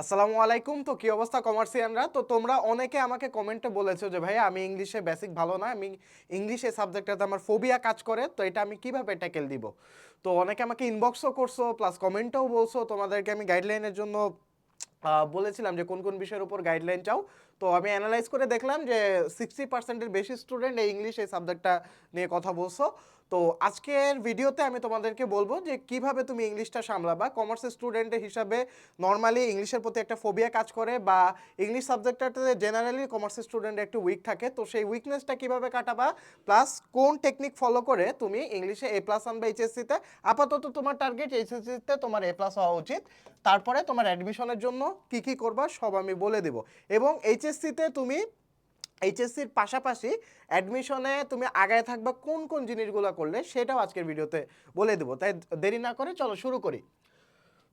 আসসালামু আলাইকুম। তো কি অবস্থা কমার্সিয়ানরা তো তোমরা অনেকে আমাকে কমেন্টে বলেছ যে, ভাইয়া, আমি ইংলিশে বেসিক ভালো না। আমি ইংলিশে সাবজেক্টটাতে আমার ফোবিয়া কাজ করে। তো এটা আমি কীভাবে ট্যাকেল দিব? তো অনেকে আমাকে ইনবক্সও করছ প্লাস কমেন্টেও বলছো। তোমাদেরকে আমি গাইডলাইনের জন্য বলেছিলাম যে, কোন কোন বিষয়ের উপর গাইডলাইন চাও? তো আমি অ্যানালাইজ করে দেখলাম যে সিক্সটি পার্সেন্টের বেশি স্টুডেন্ট এই ইংলিশ এই সাবজেক্টটা নিয়ে কথা বলছো। তো আজকের ভিডিওতে আমি তোমাদেরকে বলব যে কীভাবে তুমি ইংলিশটা সামলাবা। কমার্সের স্টুডেন্টের হিসাবে নর্মালি ইংলিশের প্রতি একটা ফোবিয়া কাজ করে বা ইংলিশ সাবজেক্টটাতে জেনারেলি কমার্সের স্টুডেন্ট একটু উইক থাকে। তো সেই উইকনেসটা কীভাবে কাটাবা? প্লাস কোন টেকনিক ফলো করে তুমি ইংলিশে এ প্লাস আনবে এইচএসসিতে আপাতত তোমার টার্গেট এইচএসসিতে তোমার এ প্লাস হওয়া উচিত। তারপরে তোমার অ্যাডমিশনের জন্য কি কি করবা সব আমি বলে দেব। এবং এইচএসসিতে তুমি এইচএসসির পাশাপাশি অ্যাডমিশনে তুমি আগায় থাকবা কোন কোন জিনিসগুলো করলে সেটাও আজকের ভিডিওতে বলে দেবো। তাই দেরি না করে চলো শুরু করি।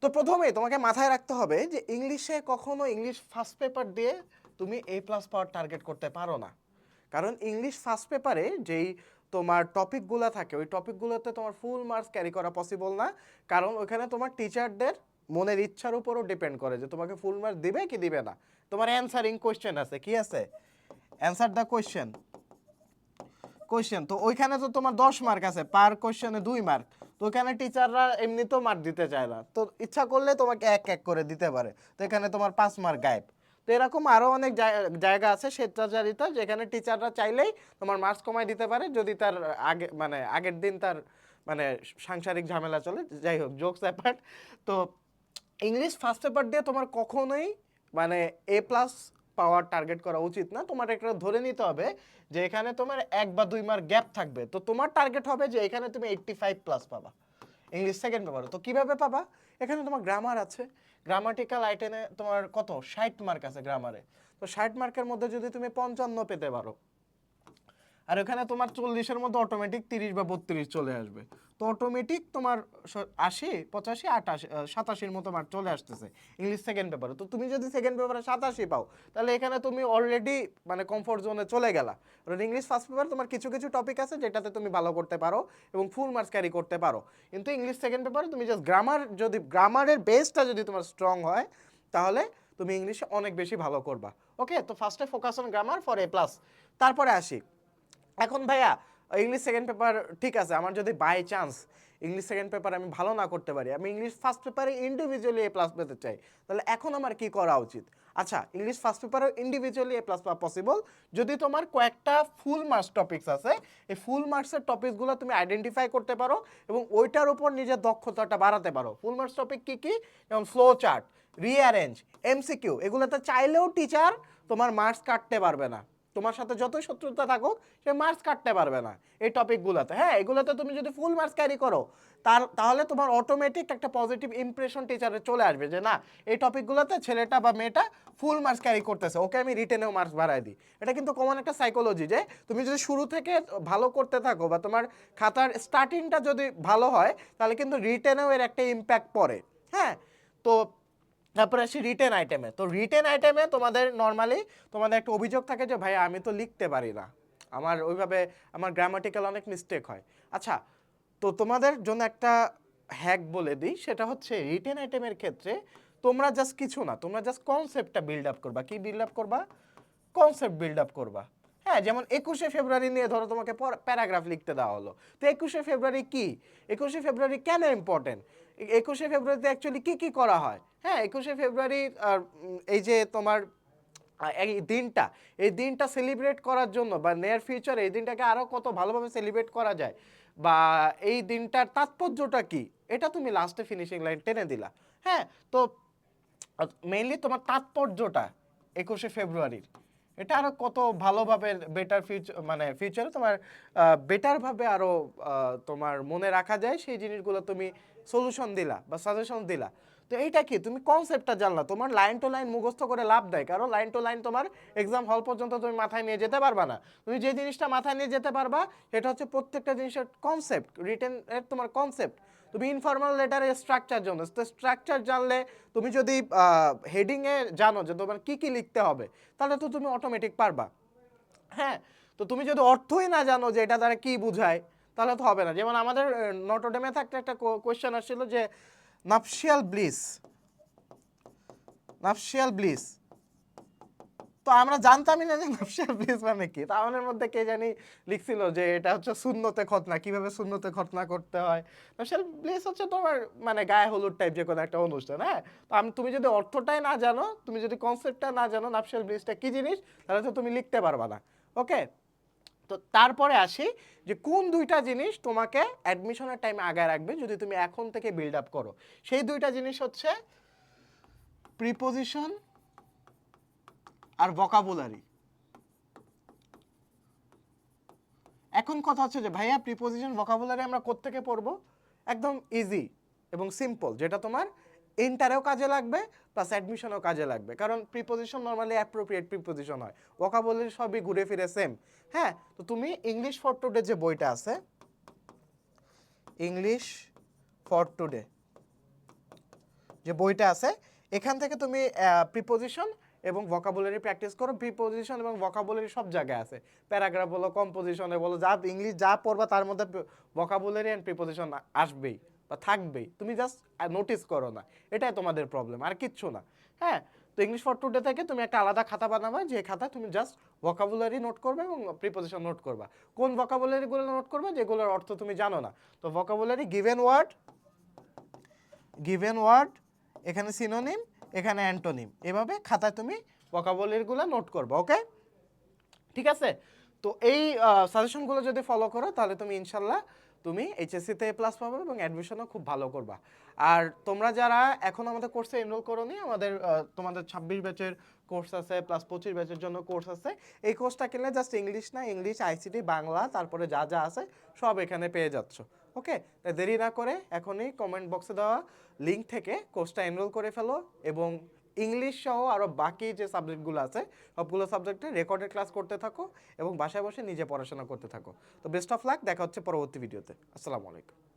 তো প্রথমেই তোমাকে মাথায় রাখতে হবে যে ইংলিশে কখনো ইংলিশ ফার্স্ট পেপার দিয়ে তুমি এ প্লাস পাওয়ার টার্গেট করতে পারো না। কারণ ইংলিশ ফার্স্ট পেপারে যেই তোমার টপিকগুলো থাকে, ওই টপিকগুলোতে তোমার ফুল মার্কস ক্যারি করা পসিবল না। কারণ ওখানে তোমার টিচারদের মনের ইচ্ছার উপরও ডিপেন্ড করে যে তোমাকে ফুল মার্কস দিবে কি দিবে না। তোমার অ্যান্সারিং কোয়েশ্চেন আছে, কি আছে? অ্যান্সার দ্য কোয়েশ্চেন কোয়েশ্চেন তো ওইখানে তো তোমার দশ মার্ক আছে। পার কোয়েশ্চেনে দুই মার্ক তো ওইখানে টিচাররা এমনিতেও মার্ক দিতে চায় না। তো ইচ্ছা করলে তোমাকে এক এক করে দিতে পারে। তো এখানে তোমার পাঁচ মার্ক গায়েব। তো এরকম আরও অনেক জায়- জায়গা আছে স্বেচ্ছাচারিতা, যেখানে টিচাররা চাইলেই তোমার মার্কস কমায় দিতে পারে। যদি তার আগে মানে আগের দিন তার মানে সাংসারিক ঝামেলা চলে, যাই হোক জোকস অ্যাপার্ট তো ইংলিশ ফার্স্ট পেপার দিয়ে তোমার কখনোই মানে এ প্লাস পাওয়ার টার্গেট করা উচিত না। তোমার একটা ধরে নিতে হবে যে এখানে তোমার এক বা দুই মার্ক গ্যাপ থাকবে। তো তোমার টার্গেট হবে যে এখানে তুমি এইট্টি ফাইভ প্লাস পাবা ইংলিশ সেকেন্ড পেপারে তো কীভাবে পাবা? এখানে তোমার গ্রামার আছে। গ্রামাটিক্যাল আইটেমে তোমার কত? ষাট মার্ক আছে গ্রামারে তো ষাট মার্কের মধ্যে যদি তুমি পঞ্চান্ন পেতে পারো, আর ওখানে তোমার চল্লিশের মধ্যে অটোমেটিক তিরিশ বা বত্রিশ চলে আসবে। তো অটোমেটিক তোমার আশি, পঁচাশি, আটাশি সাতাশির মতো মার্ক চলে আসতেছে। ইংলিশ সেকেন্ড পেপারে তো তুমি যদি সেকেন্ড পেপারে সাতাশি পাও, তাহলে এখানে তুমি অলরেডি মানে কমফোর্ট জোনে চলে গেলা। কারণ ইংলিশ ফার্স্ট পেপার তোমার কিছু কিছু টপিক আছে যেটাতে তুমি ভালো করতে পারো এবং ফুল মার্কস ক্যারি করতে পারো। কিন্তু ইংলিশ সেকেন্ড পেপারে তুমি জাস্ট গ্রামার যদি গ্রামারের বেসটা যদি তোমার স্ট্রং হয়, তাহলে তুমি ইংলিশে অনেক বেশি ভালো করবা। ওকে তো ফার্স্টে focus on grammar for A plus তারপরে আসি। এখন ভাইয়া ইংলিশ সেকেন্ড পেপার ঠিক আছে, আমার যদি by chance English second paper আমি ভালো না করতে পারি, আমি ইংলিশ ফার্স্ট পেপারে ইন্ডিভিজুয়ালি এ প্লাস পেতে চাই, তাহলে এখন আমার কি করা উচিত? আচ্ছা ইংলিশ ফার্স্ট পেপারে ইন্ডিভিজুয়ালি এ প্লাস পাওয়া পসিবল যদি তোমার কয়েকটা ফুল মার্কস টপিকস আছে, এই ফুল মার্কসের টপিকসগুলো তুমি আইডেন্টিফাই করতে পারো এবং ওইটার উপর নিজের দক্ষতাটা বাড়াতে পারো। ফুল মার্কস টপিক কী কী? যেমন ফ্লো চার্ট রিঅ্যারেঞ্জ এমসিকিউ এগুলোতে চাইলেও টিচার তোমার মার্কস কাটতে পারবে না। তোমার সাথে যতই শত্রুতা থাকুক, সে মার্কস কাটতে পারবে না এই টপিকগুলোতে হ্যাঁ এগুলোতে তুমি যদি ফুল মার্কস ক্যারি করো, তার তাহলে তোমার অটোমেটিক একটা পজিটিভ ইমপ্রেশন টিচারে চলে আসবে যে, না, এই টপিকগুলোতে ছেলেটা বা মেয়েটা ফুল মার্কস ক্যারি করতেছে, ওকে আমি রিটেনেও মার্কস বাড়াই দিই। এটা কিন্তু কমন একটা সাইকোলজি যে, তুমি যদি শুরু থেকে ভালো করতে থাকো বা তোমার খাতার স্টার্টিংটা যদি ভালো হয়, তাহলে কিন্তু রিটেনেও এর একটা ইম্প্যাক্ট পড়ে। হ্যাঁ তো তারপরে আসি রিটেন আইটেমে তো রিটেন আইটেমে তোমাদের নর্মালি তোমাদের একটা অভিযোগ থাকে যে ভাই আমি তো লিখতে পারি না। আমার ওইভাবে আমার গ্রামাটিক্যাল অনেক মিস্টেক হয়। আচ্ছা তো তোমাদের জন্য একটা হ্যাক বলে দিই, সেটা হচ্ছে রিটেন আইটেমের ক্ষেত্রে তোমরা জাস্ট কিছু না, তোমরা জাস্ট কনসেপ্টটা বিল্ড আপ করবা। কি বিল্ড আপ করবা? কনসেপ্ট বিল্ড আপ করবা। হ্যাঁ যেমন একুশে ফেব্রুয়ারি নিয়ে ধরো তোমাকে প্যারাগ্রাফ লিখতে দেওয়া হলো। তো একুশে ফেব্রুয়ারি কি? একুশে ফেব্রুয়ারি কেন ইম্পর্টেন্ট একুশে ফেব্রুয়ারিতে অ্যাকচুয়ালি কি কি করা হয়? হ্যাঁ একুশে ফেব্রুয়ারি এই যে তোমার এই দিনটা এই দিনটা সেলিব্রেট করার জন্য বা নিয়ার ফিউচার এই দিনটাকে আরও কত ভালোভাবে সেলিব্রেট করা যায় বা এই দিনটার তাৎপর্যটা কি? এটা তুমি লাস্টে ফিনিশিং লাইন টেনে দিলা। হ্যাঁ তো মেইনলি তোমার তাৎপর্যটা একুশে ফেব্রুয়ারির। এটা আরও কত ভালোভাবে বেটার ফিউচার মানে ফিউচারে তোমার বেটারভাবে আরও তোমার মনে রাখা যায়, সেই জিনিসগুলো তুমি সলিউশন দিলা বা সাজেশন দিলা। তো এইটা কি? তুমি কনসেপ্টটা জানলা। তোমার লাইন টু লাইন মুখস্থ করে লাভ দেয় কারণ লাইন টু লাইন তোমার এক্সাম হল পর্যন্ত তুমি মাথায় নিয়ে যেতে পারবা না। তুমি যে জিনিসটা মাথায় নিয়ে যেতে পারবা, সেটা হচ্ছে প্রত্যেকটা জিনিসের কনসেপ্ট রিটেন তোমার কনসেপ্ট তুমি ইনফর্মাল লেটারের স্ট্রাকচার জানো। তো স্ট্রাকচার জানলে তুমি যদি হেডিংয়ে জানো যে তোমার কী কী লিখতে হবে, তাহলে তো তুমি অটোমেটিক পারবা। হ্যাঁ তো তুমি যদি অর্থই না জানো যে এটা দ্বারা কী বোঝায়, তাহলে তো হবে না। যেমন আমাদের নটোডেমে থাকতে একটা কোয়েশ্চেন আসছিল যে নাপশিয়াল ব্লিস নাফসিয়াল ব্লিস তো আমরা জানতামই না যে নাফসিয়াল ব্লিস মানে কি। তা আমাদের মধ্যে কে জানি লিখছিল যে এটা হচ্ছে শূন্যতে খতনা কীভাবে শূন্যতে খতনা করতে হয়? নাফসিয়াল ব্লিস হচ্ছে তোমার মানে গায়ে হলুদ টাইপ যে কোনো একটা অনুষ্ঠান হ্যাঁ? তো আমি তুমি যদি অর্থটাই না জানো, তুমি যদি কনসেপ্টটা না জানো নাফসিয়াল ব্লিসটা কী জিনিস, তাহলে তো তুমি লিখতে পারবা না ওকে তো তারপরে আসি যে কোন দুইটা জিনিস তোমাকে অ্যাডমিশনের টাইমে আগায় রাখবে যদি তুমি এখন থেকে বিল্ড আপ করো। সেই দুইটা জিনিস হচ্ছে প্রিপোজিশন আর ভোকাবুলারি এখন কথা হচ্ছে যে, ভাইয়া প্রিপোজিশন ভোকাবুলারি আমরা কোত্থেকে পড়ব? একদম ইজি এবং সিম্পল যেটা তোমার ইন্টারেও কাজে লাগবে প্লাস অ্যাডমিশনেও কাজে লাগবে। কারণ প্রিপোজিশন নর্মালি অ্যাপ্রোপ্রিয়েট প্রিপোজিশন হয়। ভোকাবুলারি সবই ঘুরে ফিরে সেম হ্যাঁ তো তুমি ইংলিশ ফর টুডে যে বইটা আছে ইংলিশ ফর টুডে যে বইটা আছে, এখান থেকে তুমি প্রিপোজিশন এবং ভোকাবুলারি প্র্যাকটিস করো প্রিপোজিশন এবং ভোকাবুলারি সব জায়গায় আছে। প্যারাগ্রাফ বলো কম্পোজিশনে বলো, যা ইংলিশ যা পড়বা তার মধ্যে ভোকাবুলারি অ্যান্ড প্রিপোজিশন আসবেই বা থাকবেই। তুমি জাস্ট নোটিস করো না। এটাই তোমাদের প্রবলেম আর কিচ্ছু না। হ্যাঁ? তো ইংলিশ ফর টুডে থেকে তুমি একটা আলাদা খাতা বানাবা, যে খাতা তুমি জাস্ট ভোকাবুলারি নোট করবে এবং প্রিপোজিশন নোট করবা। কোন ভোকাবুলারিগুলো নোট করবে, যেগুলোর অর্থ তুমি জানো না। তো vocabulary given word given word এখানে সিনোনিম এখানে অ্যান্টোনিম এভাবে খাতায় তুমি ভোকাবুলারিগুলো নোট করবে ওকে ঠিক আছে? তো এই সাজেশনগুলো যদি ফলো করো, তাহলে তুমি ইনশাল্লাহ তুমি এইচএসসিতে এ প্লাস পাবে এবং অ্যাডমিশনও খুব ভালো করবা। আর তোমরা যারা এখন আমাদের কোর্সে এনরোল করোনি, আমাদের তোমাদের ছাব্বিশ ব্যাচের কোর্স আছে প্লাস পঁচিশ ব্যাচের জন্য কোর্স আছে। এই কোর্সটা কিনলে জাস্ট ইংলিশ না ইংলিশ আইসিটি বাংলা, তারপরে যা যা আছে, সব এখানে পেয়ে যাচ্ছ। ওকে দেরি না করে এখনই কমেন্ট বক্সে দেওয়া লিঙ্ক থেকে কোর্সটা এনরোল করে ফেলো এবং ইংলিশ সহ আরও বাকি যে সাবজেক্টগুলো আছে, সবগুলো সাবজেক্টে রেকর্ডের ক্লাস করতে থাকো এবং বাসায় বসে নিজে পড়াশোনা করতে থাকো। তো বেস্ট অফ লাক দেখা হচ্ছে পরবর্তী ভিডিওতে আসসালামু আলাইকুম।